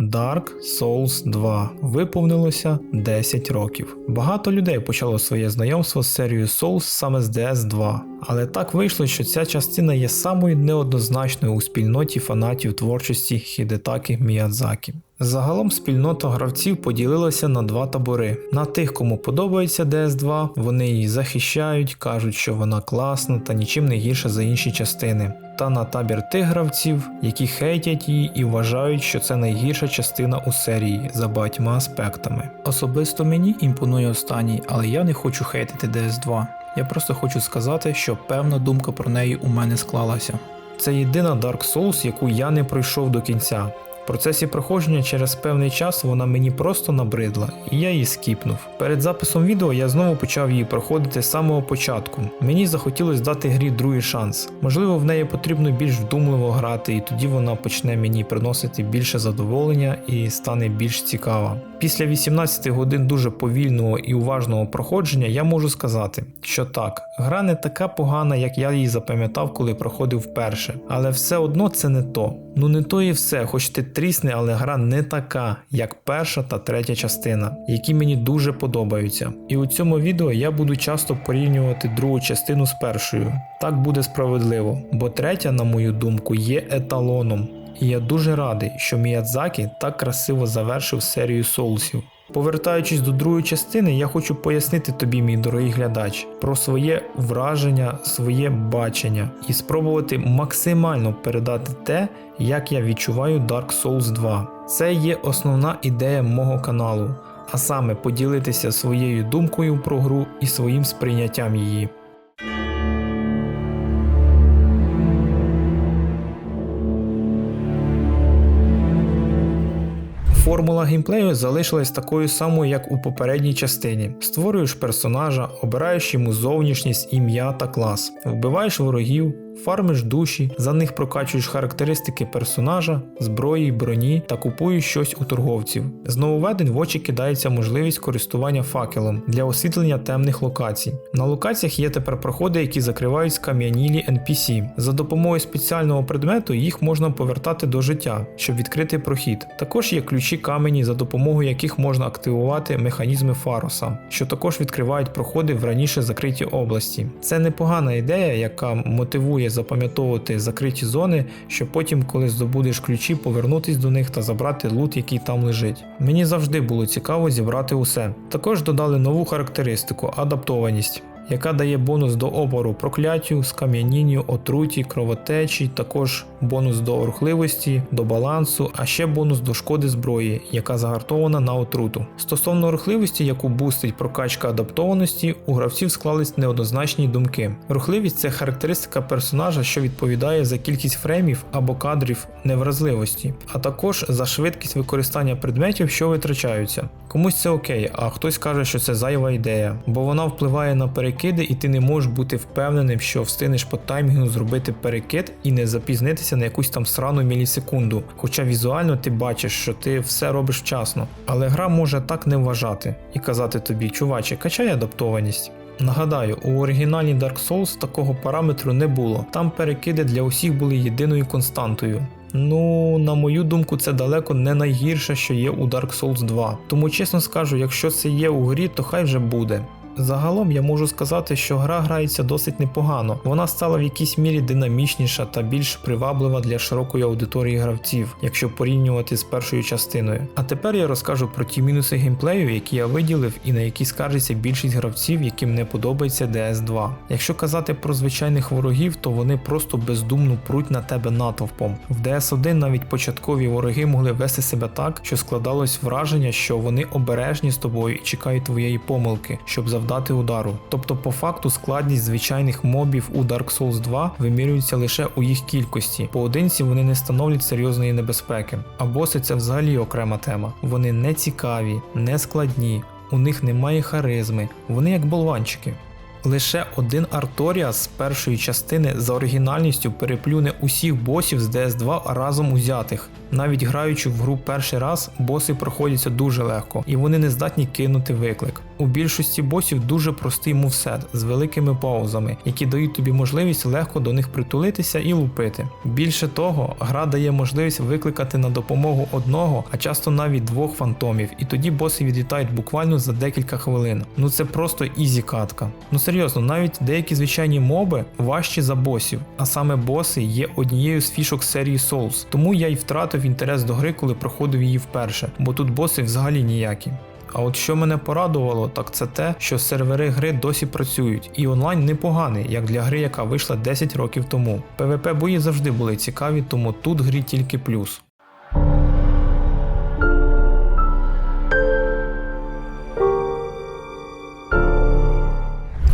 Dark Souls 2 виповнилося 10 років. Багато людей почало своє знайомство з серією Souls саме з DS2, але так вийшло, що ця частина є самою неоднозначною у спільноті фанатів творчості Хідетаки Міядзакі. Загалом спільнота гравців поділилася на два табори. На тих, кому подобається DS2, вони її захищають, кажуть, що вона класна та нічим не гірша за інші частини. Та на табір тих гравців, які хейтять її і вважають, що це найгірша частина у серії за багатьма аспектами. Особисто мені імпонує останній, але я не хочу хейтити DS2. Я просто хочу сказати, що певна думка про неї у мене склалася. Це єдина Dark Souls, яку я не пройшов до кінця. Процесі проходження через певний час вона мені просто набридла, і я її скіпнув. Перед записом відео я знову почав її проходити з самого початку. Мені захотілося дати грі другий шанс. Можливо, в неї потрібно більш вдумливо грати, і тоді вона почне мені приносити більше задоволення і стане більш цікава. Після 18 годин дуже повільного і уважного проходження я можу сказати, що так, гра не така погана, як я її запам'ятав, коли проходив вперше, але все одно це не то. Ну не то і все, хоч ти трісне, але гра не така, як перша та третя частина, які мені дуже подобаються. І у цьому відео я буду часто порівнювати другу частину з першою. Так буде справедливо, бо третя, на мою думку, є еталоном. І я дуже радий, що Міядзакі так красиво завершив серію соусів. Повертаючись до другої частини, я хочу пояснити тобі, мій дорогий глядач, про своє враження, своє бачення і спробувати максимально передати те, як я відчуваю Dark Souls 2. Це є основна ідея мого каналу, а саме поділитися своєю думкою про гру і своїм сприйняттям її. Формула геймплею залишилась такою самою, як у попередній частині. Створюєш персонажа, обираєш йому зовнішність, ім'я та клас, вбиваєш ворогів, фармиш душі, за них прокачуєш характеристики персонажа, зброї, броні та купуєш щось у торговців. З нововведень в очі кидається можливість користування факелом для освітлення темних локацій. На локаціях є тепер проходи, які закривають скам'янілі NPC. За допомогою спеціального предмету їх можна повертати до життя, щоб відкрити прохід. Також є ключі камені, за допомогою яких можна активувати механізми Фароса, що також відкривають проходи в раніше закриті області. Це непогана ідея, яка мотивує запам'ятовувати закриті зони, щоб потім, коли здобудеш ключі, повернутись до них та забрати лут, який там лежить. Мені завжди було цікаво зібрати усе. Також додали нову характеристику адаптованість. Яка дає бонус до опору прокляттю, скам'янінню, отруті, кровотечі, також бонус до рухливості, до балансу, а ще бонус до шкоди зброї, яка загартована на отруту. Стосовно рухливості, яку бустить прокачка адаптованості, у гравців склались неоднозначні думки. Рухливість це характеристика персонажа, що відповідає за кількість фреймів або кадрів невразливості, а також за швидкість використання предметів, що витрачаються. Комусь це окей, а хтось каже, що це зайва ідея, бо вона впливає на перекиди, і ти не можеш бути впевненим, що встигнеш по таймінгу зробити перекид і не запізнитися на якусь там срану мілісекунду. Хоча візуально ти бачиш, що ти все робиш вчасно. Але гра може так не вважати і казати тобі, чуваче, качай адаптованість. Нагадаю, у оригінальній Dark Souls такого параметру не було. Там перекиди для усіх були єдиною константою. Ну, на мою думку, це далеко не найгірше, що є у Dark Souls 2. Тому чесно скажу, якщо це є у грі, то хай вже буде. Загалом я можу сказати, що гра грається досить непогано. Вона стала в якійсь мірі динамічніша та більш приваблива для широкої аудиторії гравців, якщо порівнювати з першою частиною. А тепер я розкажу про ті мінуси геймплею, які я виділив і на які скаржиться більшість гравців, яким не подобається DS2. Якщо казати про звичайних ворогів, то вони просто бездумно пруть на тебе натовпом. В DS1 навіть початкові вороги могли вести себе так, що складалось враження, що вони обережні з тобою і чекають твоєї помилки, щоб завдати удару. Тобто, по факту, складність звичайних мобів у Dark Souls 2 вимірюється лише у їх кількості. Поодинці вони не становлять серйозної небезпеки. А боси це взагалі окрема тема. Вони не цікаві, не складні, у них немає харизми, вони як болванчики. Лише один Арторіас з першої частини за оригінальністю переплюне усіх босів з DS2 разом узятих. Навіть граючи в гру перший раз, боси проходяться дуже легко, і вони не здатні кинути виклик. У більшості босів дуже простий мувсет з великими паузами, які дають тобі можливість легко до них притулитися і лупити. Більше того, гра дає можливість викликати на допомогу одного, а часто навіть двох фантомів, і тоді боси відлітають буквально за декілька хвилин. Ну це просто ізі катка. Ну серйозно, навіть деякі звичайні моби важчі за босів, а саме боси є однією з фішок серії Souls. Тому я й втратив інтерес до гри, коли проходив її вперше, бо тут боси взагалі ніякі. А от що мене порадувало, так це те, що сервери гри досі працюють, і онлайн непоганий, як для гри, яка вийшла 10 років тому. PvP бої завжди були цікаві, тому тут грі тільки плюс.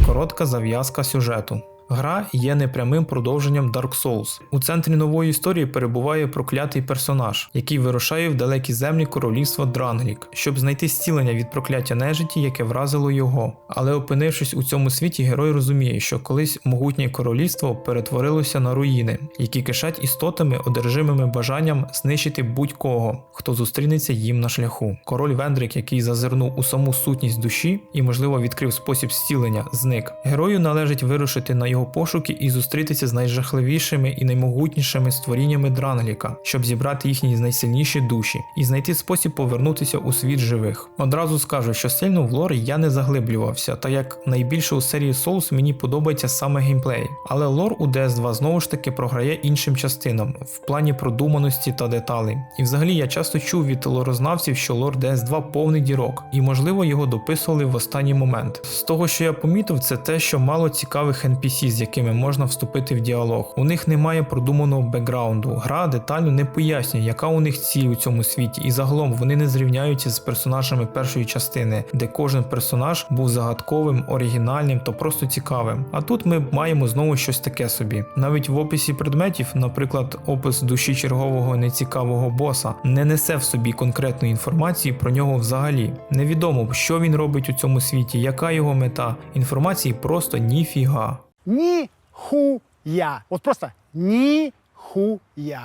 Коротка зав'язка сюжету. Гра є непрямим продовженням Dark Souls. У центрі нової історії перебуває проклятий персонаж, який вирушає в далекі землі королівства Дранглік, щоб знайти зцілення від прокляття нежиті, яке вразило його. Але опинившись у цьому світі, герой розуміє, що колись могутнє королівство перетворилося на руїни, які кишать істотами, одержимими бажанням знищити будь-кого, хто зустрінеться їм на шляху. Король Вендрик, який зазирнув у саму сутність душі і, можливо, відкрив спосіб зцілення, зник. Герою належить вирушити на його пошуки і зустрітися з найжахливішими і наймогутнішими створіннями Дрангліка, щоб зібрати їхні найсильніші душі і знайти спосіб повернутися у світ живих. Одразу скажу, що сильно в лор я не заглиблювався, та як найбільше у серії Souls мені подобається саме геймплей. Але лор у DS2 знову ж таки програє іншим частинам в плані продуманості та деталей. І взагалі я часто чув від лорознавців, що лор DS2 повний дірок, і можливо його дописували в останній момент. З того, що я помітив, це те, що мало цікавих NPC, з якими можна вступити в діалог. У них немає продуманого бекграунду. Гра детально не пояснює, яка у них ціль у цьому світі, і загалом вони не зрівняються з персонажами першої частини, де кожен персонаж був загадковим, оригінальним та просто цікавим. А тут ми маємо знову щось таке собі. Навіть в описі предметів, наприклад, опис душі чергового нецікавого боса, не несе в собі конкретної інформації про нього взагалі. Невідомо, що він робить у цьому світі, яка його мета. Інформації просто ніфіга. Нихуя. Вот просто нихуя.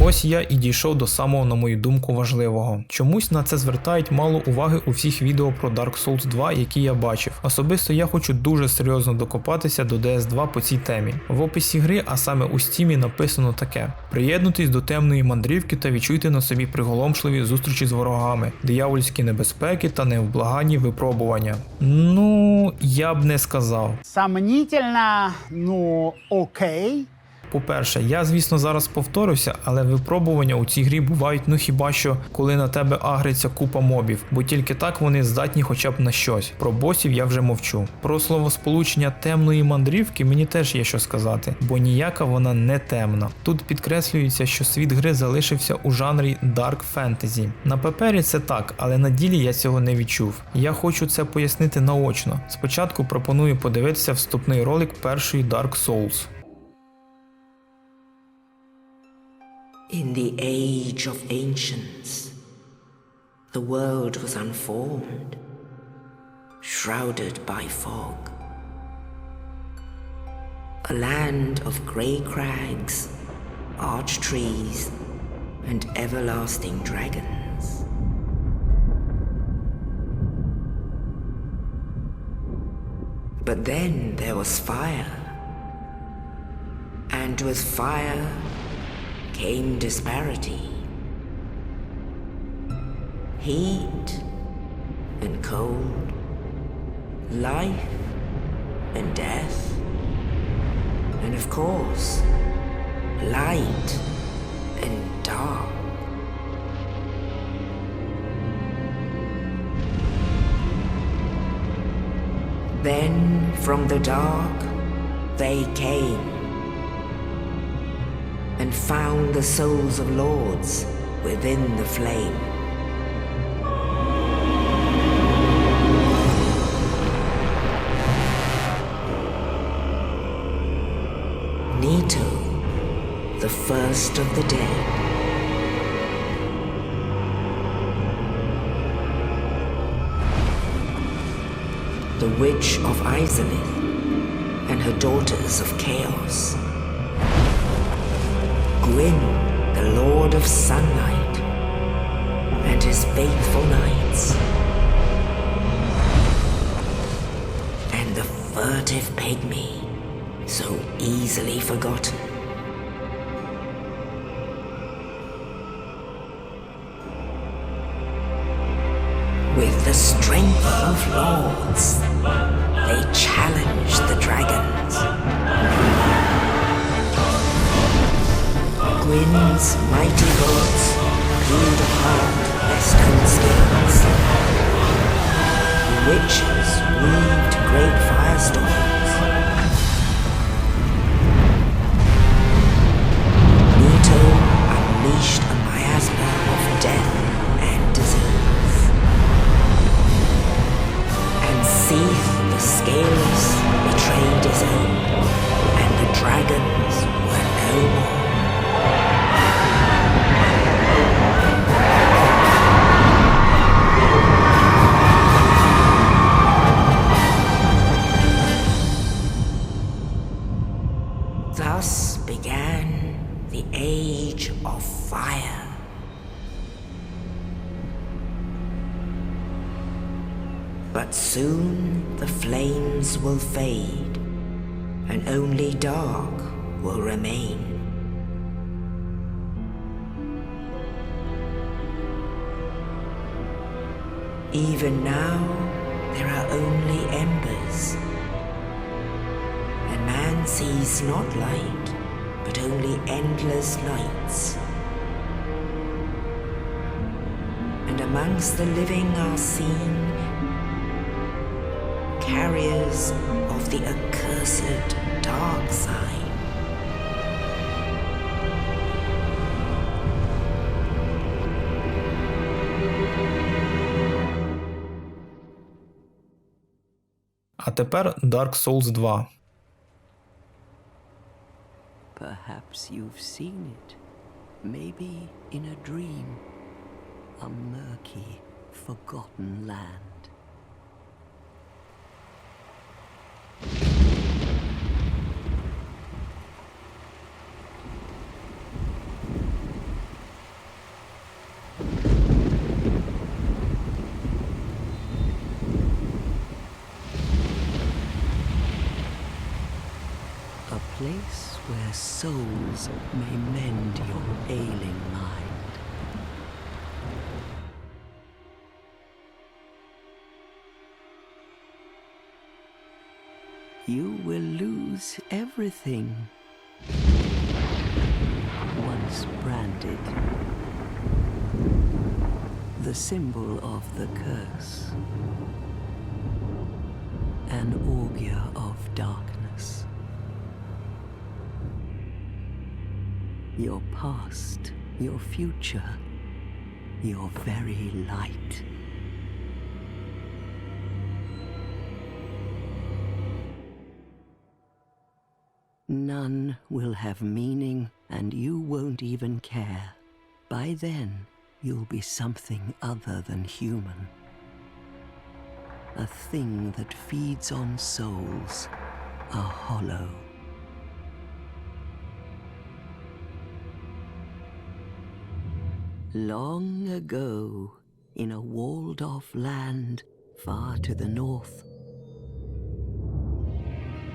Ось я і дійшов до самого, на мою думку, важливого. Чомусь на це звертають мало уваги у всіх відео про Dark Souls 2, які я бачив. Особисто я хочу дуже серйозно докопатися до DS2 по цій темі. В описі гри, а саме у стімі, написано таке: приєднуйтесь до темної мандрівки та відчуйте на собі приголомшливі зустрічі з ворогами, диявольські небезпеки та невблаганні випробування. Ну, я б не сказав. Сомнительно, но окей. По-перше, я звісно зараз повторюся, але випробування у цій грі бувають ну хіба що коли на тебе агриться купа мобів, бо тільки так вони здатні хоча б на щось. Про босів я вже мовчу. Про словосполучення темної мандрівки мені теж є що сказати, бо ніяка вона не темна. Тут підкреслюється, що світ гри залишився у жанрі Dark Fantasy. На папері це так, але на ділі я цього не відчув. Я хочу це пояснити наочно. Спочатку пропоную подивитися вступний ролик першої Dark Souls. In the age of ancients, the world was unformed, shrouded by fog. A land of grey crags, arch trees, and everlasting dragons. But then there was fire, and with fire came disparity. Heat and cold, life and death, and of course, light and dark. Then from the dark they came and found the souls of lords within the flame. Nito, the first of the dead. The Witch of Izalith and her daughters of Chaos. Gwyn, the Lord of Sunlight, and his faithful knights. And the furtive pygmy, so easily forgotten. With the strength of lords, they challenged wind's mighty bolts cleaned heart western states. The witches weaved great firestorms. amongst the living are seen carriers of the accursed dark side. А тепер Dark Souls 2. Perhaps you've seen it. Maybe in a dream. A murky, forgotten land. A place where souls may mend your ailing mind. Will lose everything. Once branded. The symbol of the curse. An augur of darkness. Your past, your future, your very light. None will have meaning, and you won't even care. By then, you'll be something other than human. A thing that feeds on souls, a hollow. Long ago, in a walled off land far to the north,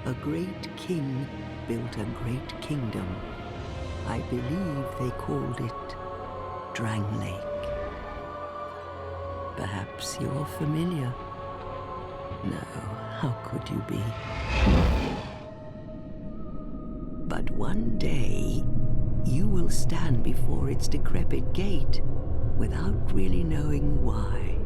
a great king built a great kingdom. I believe they called it Drang Lake. Perhaps you're familiar. No, how could you be? But one day, you will stand before its decrepit gate without really knowing why.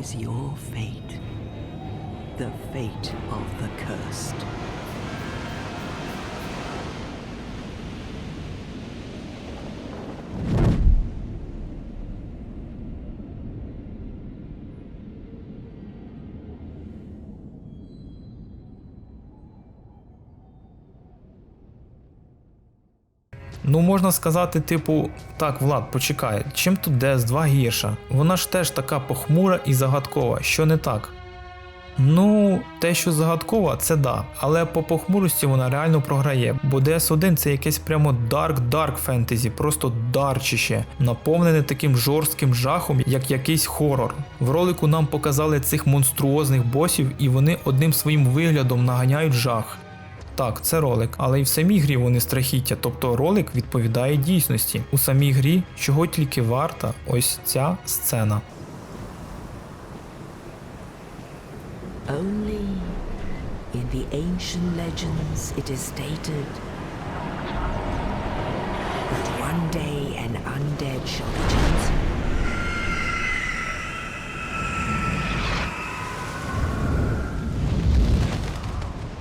Is your fate. The fate of the cursed. Ну, можна сказати, типу, так, Влад, почекай, чим тут DS2 гірша? Вона ж теж така похмура і загадкова, що не так? Ну, те, що загадкова, це да, але по похмурості вона реально програє, бо DS1 це якесь прямо дарк-дарк фентезі, просто дарчище, наповнене таким жорстким жахом, як якийсь хорор. В ролику нам показали цих монструозних босів, і вони одним своїм виглядом наганяють жах. Так, це ролик, але й в самій грі вони страхіття, тобто ролик відповідає дійсності. У самій грі чого тільки варта ось ця сцена. Only in the ancient legends it is stated that one day an undead shall be chosen.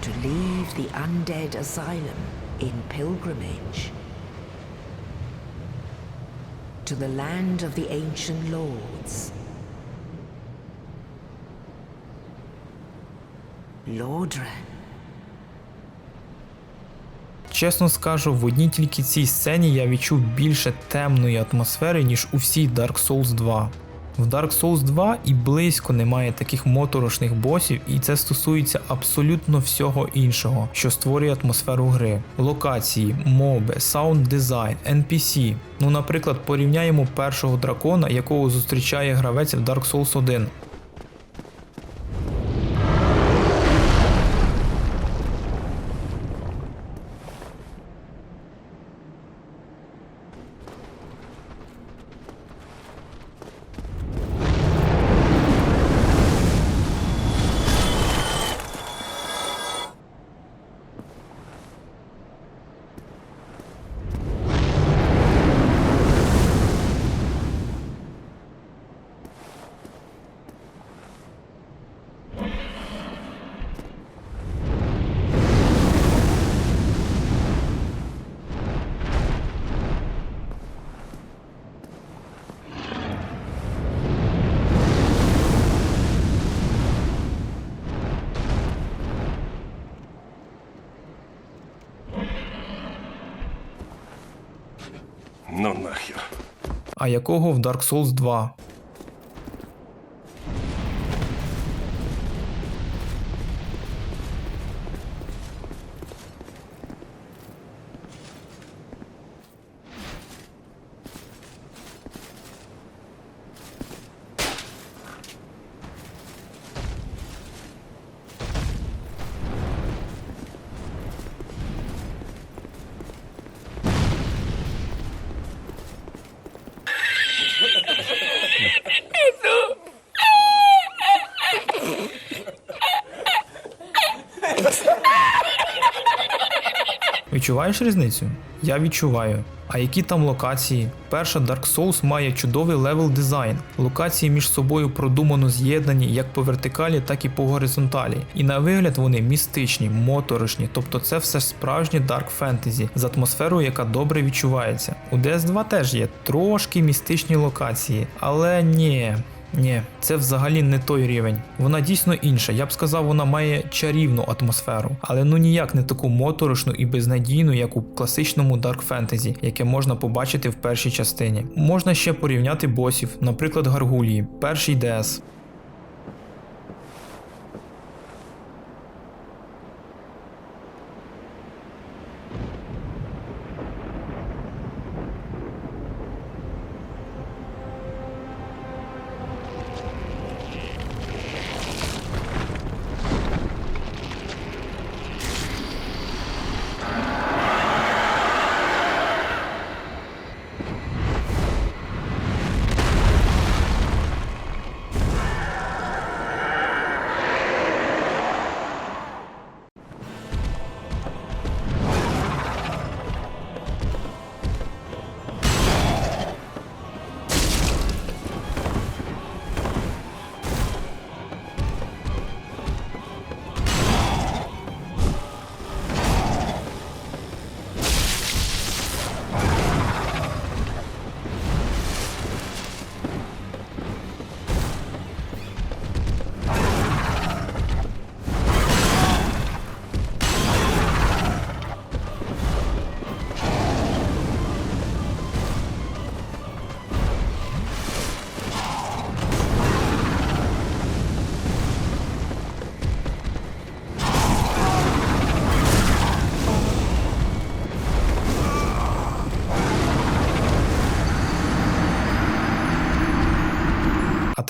To leave the undead asylum in pilgrimage to the land of the ancient lords. Lordran. Чесно скажу, в одній тільки цій сцені я відчув більше темної атмосфери, ніж у всій Dark Souls 2. В Dark Souls 2 і близько немає таких моторошних босів, і це стосується абсолютно всього іншого, що створює атмосферу гри. Локації, моби, саунд дизайн, NPC. Ну, наприклад, порівняємо першого дракона, якого зустрічає гравець в Dark Souls 1. Якого в Dark Souls 2. Відчуваєш різницю? Я відчуваю. А які там локації? Перша Dark Souls має чудовий левел дизайн. Локації між собою продумано з'єднані як по вертикалі, так і по горизонталі. І на вигляд вони містичні, моторошні, тобто це все справжнє Dark Fantasy з атмосферою, яка добре відчувається. У DS2 теж є трошки містичні локації, але ні. Ні, це взагалі не той рівень. Вона дійсно інша. Я б сказав, вона має чарівну атмосферу, але ну ніяк не таку моторошну і безнадійну, як у класичному Dark Fantasy, яке можна побачити в першій частині. Можна ще порівняти босів, наприклад, Гаргулії, перший DS.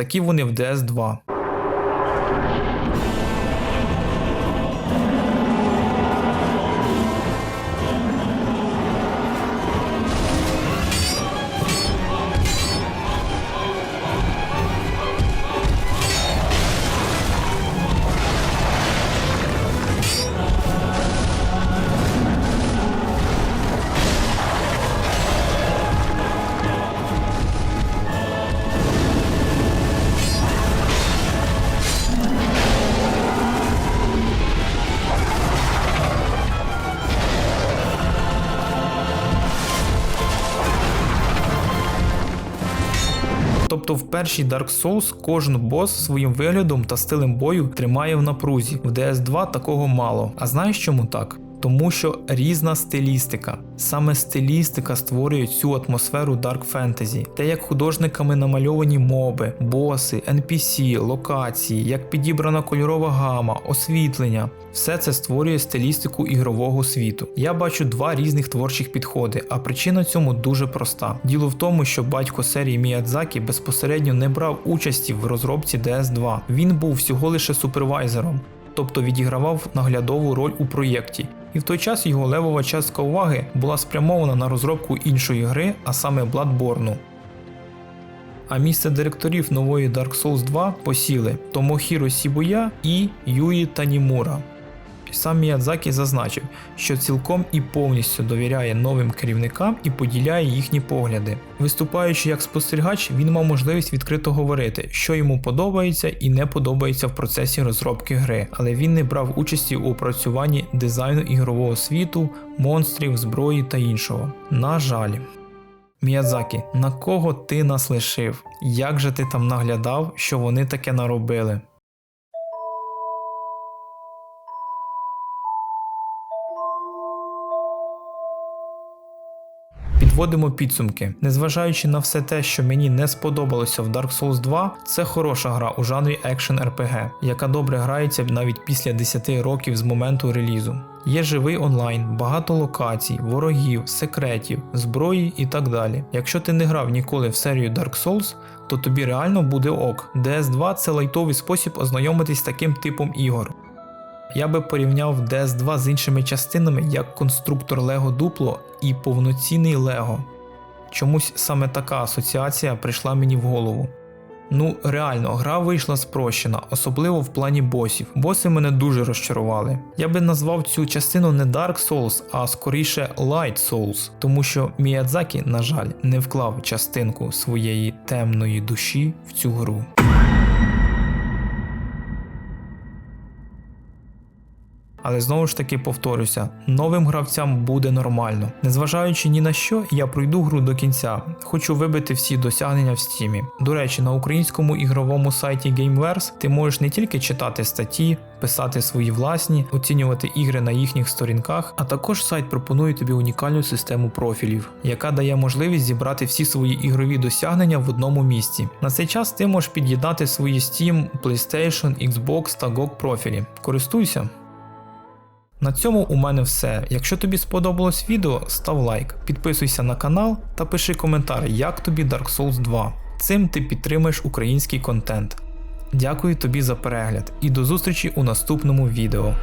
Такі вони в DS 2. В першій Dark Souls кожен бос своїм виглядом та стилем бою тримає в напрузі. В DS2 такого мало. А знаєш чому так? Тому що різна стилістика. Саме стилістика створює цю атмосферу Dark Fantasy. Те, як художниками намальовані моби, боси, NPC, локації, як підібрана кольорова гама, освітлення, все це створює стилістику ігрового світу. Я бачу два різних творчих підходи, а причина цьому дуже проста. Діло в тому, що батько серії Міядзакі безпосередньо не брав участі в розробці DS2. Він був всього лише супервайзером, тобто відігравав наглядову роль у проєкті. І в той час його левова частка уваги була спрямована на розробку іншої гри, а саме Bloodborne. А місце директорів нової Dark Souls 2 посіли Томохіро Сібуя і Юї Танімура. Сам Міядзакі зазначив, що цілком і повністю довіряє новим керівникам і поділяє їхні погляди. Виступаючи як спостерігач, він мав можливість відкрито говорити, що йому подобається і не подобається в процесі розробки гри, але він не брав участі у опрацюванні дизайну ігрового світу, монстрів, зброї та іншого. На жаль. Міядзакі, на кого ти нас лишив? Як же ти там наглядав, що вони таке наробили? Підводимо підсумки. Незважаючи на все те, що мені не сподобалося в Dark Souls 2, це хороша гра у жанрі екшен RPG, яка добре грається навіть після 10 років з моменту релізу. Є живий онлайн, багато локацій, ворогів, секретів, зброї і так далі. Якщо ти не грав ніколи в серію Dark Souls, то тобі реально буде ок. DS2 це лайтовий спосіб ознайомитись з таким типом ігор. Я би порівняв DS2 з іншими частинами як конструктор Lego Duplo і повноцінний Lego. Чомусь саме така асоціація прийшла мені в голову. Ну, реально, гра вийшла спрощена, особливо в плані босів. Боси мене дуже розчарували. Я би назвав цю частину не Dark Souls, а скоріше Light Souls, тому що Міядзакі, на жаль, не вклав частинку своєї темної душі в цю гру. Але знову ж таки повторюся, новим гравцям буде нормально. Незважаючи ні на що, я пройду гру до кінця. Хочу вибити всі досягнення в стімі. До речі, на українському ігровому сайті Gameverse ти можеш не тільки читати статті, писати свої власні, оцінювати ігри на їхніх сторінках, а також сайт пропонує тобі унікальну систему профілів, яка дає можливість зібрати всі свої ігрові досягнення в одному місці. На цей час ти можеш під'єднати свої Steam, PlayStation, Xbox та GOG профілі. Користуйся! На цьому у мене все. Якщо тобі сподобалось відео, став лайк, підписуйся на канал та пиши коментар, як тобі Dark Souls 2. Цим ти підтримаєш український контент. Дякую тобі за перегляд і до зустрічі у наступному відео.